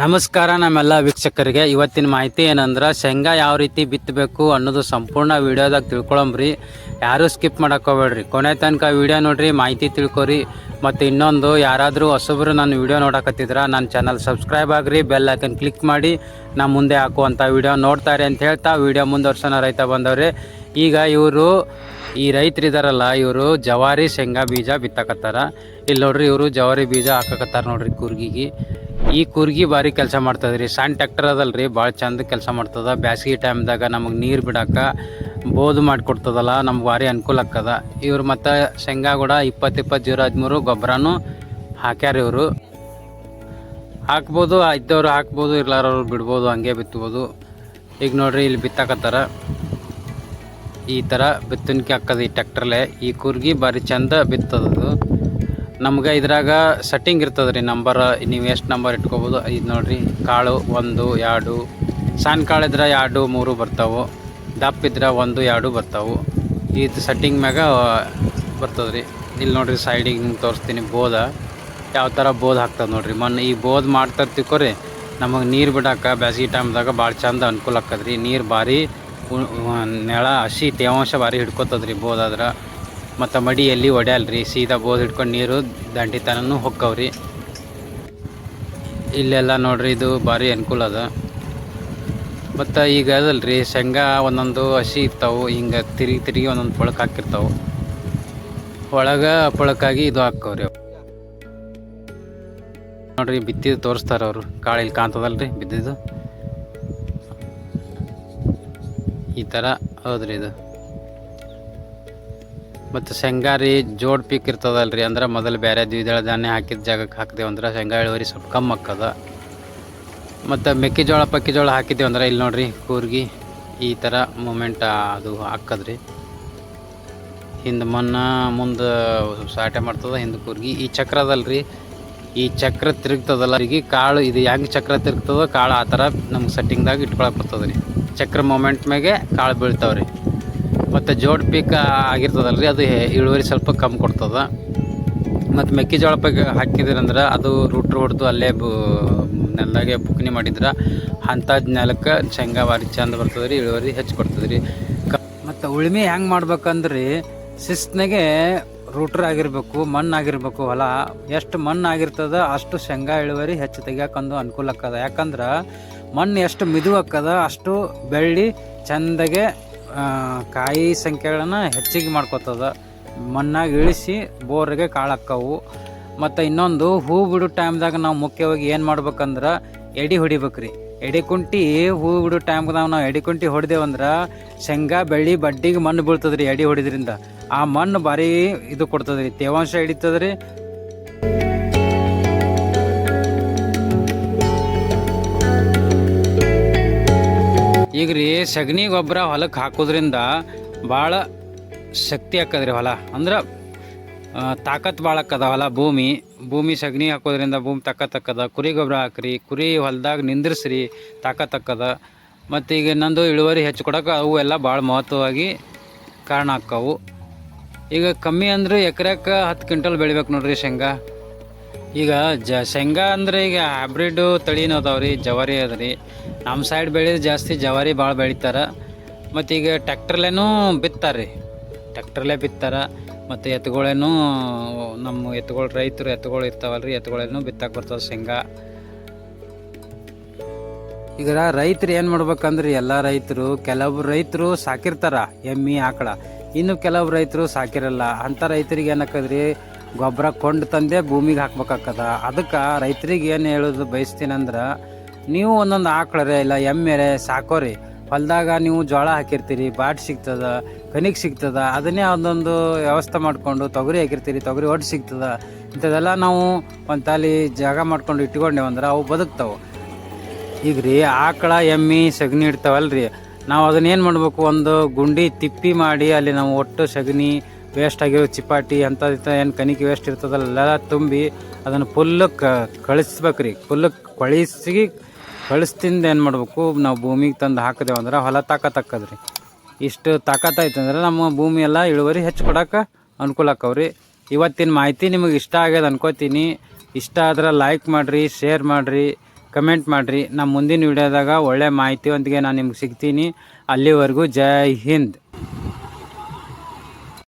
ನಮಸ್ಕಾರ ನಮ್ಮೆಲ್ಲ ವೀಕ್ಷಕರಿಗೆ. ಇವತ್ತಿನ ಮಾಹಿತಿ ಏನಂದ್ರೆ ಶೇಂಗಾ ಯಾವ ರೀತಿ ಬಿತ್ತಬೇಕು ಅನ್ನೋದು ಸಂಪೂರ್ಣ ವಿಡಿಯೋದಾಗ ತಿಳ್ಕೊಳಂಬ್ರಿ. ಯಾರೂ ಸ್ಕಿಪ್ ಹೋಗ್ಬೇಡ್ರಿ. ಕೊನೆ ತನಕ ವಿಡಿಯೋ ನೋಡ್ರಿ, ಮಾಹಿತಿ ತಿಳ್ಕೊರಿ. ಮತ್ತು ಇನ್ನೊಂದು, ಯಾರಾದರೂ ಹೊಸಬ್ರು ನನ್ನ ವಿಡಿಯೋ ನೋಡಕತ್ತಿದ್ರ, ನನ್ನ ಚಾನಲ್ ಸಬ್ಸ್ಕ್ರೈಬ್ ಆಗ್ರಿ ಬೆಲ್ ಐಕನ್ ಕ್ಲಿಕ್ ಮಾಡಿ ನಾ ಮುಂದೆ ಹಾಕುವಂಥ ವಿಡಿಯೋ ನೋಡ್ತಾರೆ ಅಂತ ಹೇಳ್ತಾ ವಿಡಿಯೋ ಮುಂದುವರ್ಸೋಣ ರೈತ ಬಂದವ್ರೆ. ಈಗ ಇವರು, ಈ ರೈತರು ಇದಾರಲ್ಲ, ಇವರು ಜವಾರಿ ಶೇಂಗಾ ಬೀಜ ಬಿತ್ತಕತ್ತಾರ. ಇಲ್ಲಿ ನೋಡ್ರಿ ಇವರು ಜವಾರಿ ಬೀಜ ಹಾಕಕತ್ತಾರ ನೋಡ್ರಿ ಕೂರ್ಗಿಗೆ. ಈ ಕೂರ್ಗಿ ಭಾರಿ ಕೆಲಸ ಮಾಡ್ತದ್ರಿ. ಸಣ್ಣ ಟ್ಯಾಕ್ಟರ್ ಅದಲ್ರಿ ಭಾಳ ಚಂದ ಕೆಲಸ ಮಾಡ್ತದ. ಬ್ಯಾಸಿಗೆ ಟೈಮ್ದಾಗ ನಮಗೆ ನೀರು ಬಿಡಕ್ಕೆ ಬೋದು ಮಾಡಿಕೊಡ್ತದಲ್ಲ, ನಮ್ಗೆ ಭಾರಿ ಅನುಕೂಲ ಆಗ್ತದ ಇವ್ರು ಮತ್ತು ಶೇಂಗಾ ಕೂಡ ಇಪ್ಪತ್ತು ಇಪ್ಪತ್ತು ಜೀರೋ ಹದಿಮೂರು, ಗೊಬ್ಬರನೂ ಹಾಕ್ಯಾರ ಇವರು. ಹಾಕ್ಬೋದು, ಇದ್ದವ್ರು ಹಾಕ್ಬೋದು, ಇರ್ಲಾರವ್ರು ಬಿಡ್ಬೋದು, ಹಂಗೆ ಬಿತ್ಬೋದು. ಈಗ ನೋಡ್ರಿ ಇಲ್ಲಿ ಬಿತ್ತಾಕತ್ತಾರ. ಈ ಥರ ಬಿತ್ತನಿಕೆ ಹಾಕದ ಈ ಟ್ಯಾಕ್ಟ್ರಲ್ಲೇ ಈ ಕೂರ್ಗಿ ಭಾರಿ ಚಂದ ಬಿತ್ತದದು. ನಮ್ಗೆ ಇದ್ರಾಗ ಸೆಟ್ಟಿಂಗ್ ಇರ್ತದೆ ರೀ ನಂಬರ್ ನೀವು ಎಷ್ಟು ನಂಬರ್ ಇಟ್ಕೋಬೋದು, ಇದು ನೋಡಿರಿ, ಕಾಳು ಒಂದು, ಎರಡು, ಸಣ್ಣ ಕಾಳು ಇದ್ರೆ ಎರಡು, ಮೂರು ಬರ್ತಾವೆ, ದಪ್ಪ ಇದ್ರೆ ಒಂದು, ಎರಡು ಬರ್ತಾವೆ. ಇದು ಸೆಟ್ಟಿಂಗ್ ಮ್ಯಾಗ ಬರ್ತದೆ ರೀ ಇಲ್ಲಿ ನೋಡ್ರಿ ಸೈಡಿಗೆ ನಿಮ್ಗೆ ತೋರಿಸ್ತೀನಿ, ಬೋದ. ಯಾವ ಥರ ಬೋದ್ ಹಾಕ್ತದೆ ನೋಡಿರಿ. ಮೊನ್ನೆ ಈ ಬೋದ್ ಮಾಡ್ತಾ ತಿಳ್ಕೊರಿ ನಮಗೆ ನೀರು ಬಿಡಾಕ ಬ್ಯಾಸಿಗೆ ಟೈಮ್ದಾಗ ಭಾಳ ಚಂದ ಅನುಕೂಲ ಆಕ್ಕದ್ರಿ. ನೀರು ಭಾರಿ ನೆಳ, ಹಸಿ ತೇವಾಂಶ ಭಾರಿ ಹಿಡ್ಕೊತದ್ರಿ ಬೋದಾದ್ರೆ ಮತ್ತು ಮಡಿಯಲ್ಲಿ ಒಡ್ಯಾಲ್ರಿ. ಸೀದಾ ಬೋದ್ ಹಿಡ್ಕೊಂಡು ನೀರು ದಂಡಿತನೂ ಹೊಕ್ಕವ್ರಿ. ಇಲ್ಲೆಲ್ಲ ನೋಡ್ರಿ ಇದು ಭಾರಿ ಅನುಕೂಲ ಅದ. ಮತ್ತು ಈಗ ಅದಲ್ರಿ, ಶೇಂಗಾ ಒಂದೊಂದು ಹಸಿ ಇರ್ತಾವೆ, ಹಿಂಗೆ ತಿರುಗಿ ತಿರುಗಿ ಒಂದೊಂದು ಪೊಳಕ್ ಹಾಕಿರ್ತಾವೆ. ಒಳಗೆ ಪೊಳಕಾಗಿ ಇದು ಹಾಕವ್ರಿ. ನೋಡ್ರಿ ಬಿತ್ತಿದ್ದು ತೋರಿಸ್ತಾರೆ ಅವರು. ಕಾಳು ಇಲ್ಲಿ ಕಾಣ್ತದಲ್ರಿ ಬಿದ್ದಿದ್ದು. ಈ ಥರ ಹೌದ್ರಿ ಇದು. ಮತ್ತು ಶೇಂಗಾ ರೀ ಜೋಡ್ ಪೀಕ್ ರೀ ಅಂದ್ರೆ ಮೊದಲು ಬೇರೆ ದ್ವಿದಳ ಧಾನ್ಯ ಹಾಕಿದ ಜಾಗಕ್ಕೆ ಹಾಕಿದೆವು ಅಂದ್ರೆ ಶೇಂಗಾ ಇಳುವರಿ ಸ್ವಲ್ಪ ಕಮ್ಮಿ ಆಕ್ಕದ ಮತ್ತು ಮೆಕ್ಕೆಜೋಳ, ಪಕ್ಕೆಜೋಳ ಹಾಕಿದ್ದೇವೆ ಅಂದ್ರೆ ಇಲ್ಲಿ ನೋಡ್ರಿ ಕೂರ್ಗಿ ಈ ಥರ ಮೂಮೆಂಟ್ ಅದು ಹಾಕದ್ರಿ. ಹಿಂದೆ ಮಣ್ಣು ಮುಂದೆ ಸಾಟೆ ಮಾಡ್ತದ, ಹಿಂದೆ ಕೂರ್ಗಿ. ಈ ಚಕ್ರ ಅದಲ್ರಿ, ಈ ಚಕ್ರ ತಿರುಗ್ತದಲ್ಲ, ಈಗ ಕಾಳು, ಇದು ಹೆಂಗೆ ಚಕ್ರ ತಿರುಗ್ತದೋ ಕಾಳು ಆ ಥರ ನಮ್ಗೆ ಸೆಟ್ಟಿಂಗ್ದಾಗ ಇಟ್ಕೊಳಕ್ಕೆ ಬರ್ತದೆ ರೀ ಚಕ್ರ ಮೂಮೆಂಟ್ ಮ್ಯಾಗೆ ಕಾಳು ಬೀಳ್ತಾವೆ ರೀ ಮತ್ತು ಜೋಡ್ ಪೀಕ್ ರೀ ಅದು ಇಳುವರಿ ಸ್ವಲ್ಪ ಕಮ್ಮಿ ಕೊಡ್ತದ. ಮತ್ತು ಮೆಕ್ಕೆಜೋಳ ಪೈಕ ಹಾಕಿದ್ರಂದ್ರೆ ಅದು ರೂಟ್ರ್ ಹೊಡೆದು ಅಲ್ಲೇ ಬು ನೆಲದಾಗೆ ಬುಕ್ನಿ ಮಾಡಿದ್ರೆ ಅಂಥ ನೆಲಕ್ಕೆ ಶೇಂಗಾ ಭಾರಿ ಚಂದ ಬರ್ತದೆ ರೀ ಇಳುವರಿ ಹೆಚ್ಚು ಕೊಡ್ತದೆ ರೀ ಕ ಮತ್ತು ಉಳುಮೆ ಹೆಂಗೆ ಮಾಡ್ಬೇಕಂದ್ರಿ, ಶಿಸ್ತಿನಾಗೆ ರೂಟ್ರ್ ಆಗಿರ್ಬೇಕು ಮಣ್ಣು ಆಗಿರ್ಬೇಕು ಹೊಲ. ಎಷ್ಟು ಮಣ್ಣು ಆಗಿರ್ತದ, ಅಷ್ಟು ಶೇಂಗಾ ಇಳುವರಿ ಹೆಚ್ಚು ತೆಗಿಯೋಕಂದು ಅನುಕೂಲ ಆಕ್ಕದ. ಯಾಕಂದ್ರೆ ಮಣ್ಣು ಎಷ್ಟು ಮಿದು ಆಕದ ಅಷ್ಟು ಬೆಳ್ಳಿ ಚಂದಗೆ ಕಾಯಿ ಸಂಖ್ಯೆಗಳನ್ನ ಹೆಚ್ಚಿಗೆ ಮಾಡ್ಕೊತದ. ಮಣ್ಣಾಗ ಇಳಿಸಿ ಬೋರಿಗೆ ಕಾಳು ಹಾಕ್ಕವು ಮತ್ತು ಇನ್ನೊಂದು, ಹೂ ಬಿಡೋ ಟೈಮ್ದಾಗ ನಾವು ಮುಖ್ಯವಾಗಿ ಏನು ಮಾಡ್ಬೇಕಂದ್ರೆ ಎಡಿ ಹೊಡಿಬೇಕ್ರಿ. ಎಡಿ ಕುಂಟಿ, ಹೂ ಬಿಡೋ ಟೈಮ್ದಾಗ ನಾವು ಎಡಿ ಕುಂಟಿ ಹೊಡೆದೇವಂದ್ರೆ ಶೇಂಗಾ, ಬೆಳ್ಳಿ, ಬಡ್ಡಿಗೆ ಮಣ್ಣು ಬೀಳ್ತದ್ರಿ ಎಡಿ ಹೊಡಿದ್ರಿಂದ. ಆ ಮಣ್ಣು ಭಾರಿ ಇದು ಕೊಡ್ತದ್ರಿ, ತೇವಾಂಶ ಹಿಡಿತದ್ರಿ ಈಗ ರೀ ಸಗಣಿ ಗೊಬ್ಬರ ಹೊಲಕ್ಕೆ ಹಾಕೋದ್ರಿಂದ ಭಾಳ ಶಕ್ತಿ ಹಾಕದ್ರಿ ಹೊಲ. ಅಂದ್ರೆ ತಾಕತ್ತು ತಾಕತ್ ಭಾಳ ಹಾಕದ ಹೊಲ ಭೂಮಿ. ಭೂಮಿ ಸಗಣಿ ಹಾಕೋದ್ರಿಂದ ಭೂಮಿ ತಾಕತ್ ಆಕ್ಕದ ಕುರಿ ಗೊಬ್ಬರ ಹಾಕ್ರಿ, ಕುರಿ ಹೊಲ್ದಾಗ ನಿಂದ್ರಿಸ್ರಿ, ತಾಕತ್ ಆಕದ. ಮತ್ತು ಈಗ ನಂದು ಇಳುವರಿ ಹೆಚ್ಚು ಕೊಡೋಕೆ ಅವು ಎಲ್ಲ ಭಾಳ ಮಹತ್ವವಾಗಿ ಕಾರಣ ಆಕ್ಕವು. ಈಗ ಕಮ್ಮಿ ಅಂದ್ರೆ ಎಕರೆಕ್ಕೆ ಹತ್ತು ಕ್ವಿಂಟಲ್ ಬೆಳಿಬೇಕು ನೋಡ್ರಿ ಶೇಂಗಾ. ಈಗ ಜ ಶೇಂಗಾ ಅಂದರೆ ಈಗ ಹೈಬ್ರಿಡ್ ತಳಿನೂ ಅದಾವೆ ರೀ, ಜವಾರಿ ಅದ ರೀ. ನಮ್ಮ ಸೈಡ್ ಬೆಳೆಯೋದು ಜಾಸ್ತಿ ಜವಾರಿ ಭಾಳ ಬೆಳಿತಾರೆ. ಮತ್ತು ಈಗ ಟ್ಯಾಕ್ಟ್ರಲ್ಲೇನೂ ಬಿತ್ತಾರೆ ರೀ. ಟ್ಯಾಕ್ಟ್ರಲ್ಲೇ ಬಿತ್ತಾರ. ಮತ್ತು ಎತ್ತುಗಳೇನು ನಮ್ಮ ಎತ್ತುಗಳು ರೈತರು ಎತ್ತುಗಳು ಇರ್ತಾವಲ್ಲ ರೀ ಎತ್ತುಗಳೇನು ಬಿತ್ತಕ್ಕೆ ಬರ್ತದೆ ಶೇಂಗಾ. ಈಗ ರೈತರು ಏನು ಮಾಡ್ಬೇಕಂದ್ರೆ, ಎಲ್ಲ ರೈತರು, ಕೆಲವು ರೈತರು ಸಾಕಿರ್ತಾರ ಎಮ್ಮಿ, ಆಕಳ. ಇನ್ನು ಕೆಲವು ರೈತರು ಸಾಕಿರಲ್ಲ. ಅಂಥ ರೈತರಿಗೆ ಏನಾಕದ್ರಿ ಗೊಬ್ಬರ ಕೊಂಡು ತಂದೆ ಭೂಮಿಗೆ ಹಾಕ್ಬೇಕಾಗ್ತದ ಅದಕ್ಕೆ ರೈತರಿಗೆ ಏನು ಹೇಳೋದು ಬಯಸ್ತೀನಂದ್ರೆ, ನೀವು ಒಂದೊಂದು ಆಕಳರೆ ಇಲ್ಲ ಎಮ್ಮೆರೆ ಸಾಕೋರಿ. ಹೊಲದಾಗ ನೀವು ಜೋಳ ಹಾಕಿರ್ತೀರಿ, ಬಾಟ್ ಸಿಗ್ತದ, ಕನಿಗೆ ಸಿಗ್ತದ, ಅದನ್ನೇ ಒಂದೊಂದು ವ್ಯವಸ್ಥೆ ಮಾಡಿಕೊಂಡು ತೊಗರಿ ಹಾಕಿರ್ತೀರಿ, ತೊಗರಿ ಒಟ್ಟು ಸಿಗ್ತದ. ಇಂಥದ್ದೆಲ್ಲ ನಾವು ಒಂದು ತಾಲಿ ಜಾಗ ಮಾಡ್ಕೊಂಡು ಇಟ್ಕೊಂಡೇವಂದ್ರೆ ಅವು ಬದುಕ್ತಾವೆ. ಈಗ ರೀ ಆಕಳ, ಎಮ್ಮಿ, ಸಗಣಿ ಇಡ್ತಾವಲ್ರಿ. ನಾವು ಅದನ್ನೇನು ಮಾಡ್ಬೇಕು? ಒಂದು ಗುಂಡಿ ತಿಪ್ಪಿ ಮಾಡಿ ಅಲ್ಲಿ ನಾವು ಒಟ್ಟು ಸಗಣಿ ವೇಸ್ಟ್ ಆಗಿರೋ ಚಿಪಾಟಿ ಅಂಥದ್ದು ಏನು ಕನಿಕೆ ವೇಸ್ಟ್ ಇರ್ತದಲ್ಲೆಲ್ಲ ತುಂಬಿ ಅದನ್ನು ಫುಲ್ಲು ಕಳಿಸ್ಬೇಕು ರೀ ಫುಲ್ಲು ಕಳಿಸಿ, ಕಳಿಸ್ತಿಂದ ಏನು ಮಾಡಬೇಕು, ನಾವು ಭೂಮಿಗೆ ತಂದು ಹಾಕಿದೆವು ಅಂದ್ರೆ ಹೊಲ ತಾಕತ್ತಕ್ಕದ್ರಿ ಇಷ್ಟು ತಾಕತ್ತಾಯ್ತಂದ್ರೆ ಅಂದ್ರೆ ನಮ್ಮ ಭೂಮಿ ಎಲ್ಲ ಇಳುವರಿ ಹೆಚ್ಚು ಕೊಡೋಕೆ ಅನುಕೂಲ ಆಕವ್ರಿ ಇವತ್ತಿನ ಮಾಹಿತಿ ನಿಮಗೆ ಇಷ್ಟ ಆಗ್ಯದ ಅನ್ಕೋತೀನಿ. ಇಷ್ಟ ಆದ್ರೆ ಲೈಕ್ ಮಾಡಿರಿ ಶೇರ್ ಮಾಡಿರಿ ಕಮೆಂಟ್ ಮಾಡಿರಿ. ನಮ್ಮ ಮುಂದಿನ ವಿಡಿಯೋದಾಗ ಒಳ್ಳೆ ಮಾಹಿತಿಯೊಂದಿಗೆ ನಾನು ನಿಮ್ಗೆ ಸಿಗ್ತೀನಿ. ಅಲ್ಲಿವರೆಗೂ ಜೈ ಹಿಂದ್.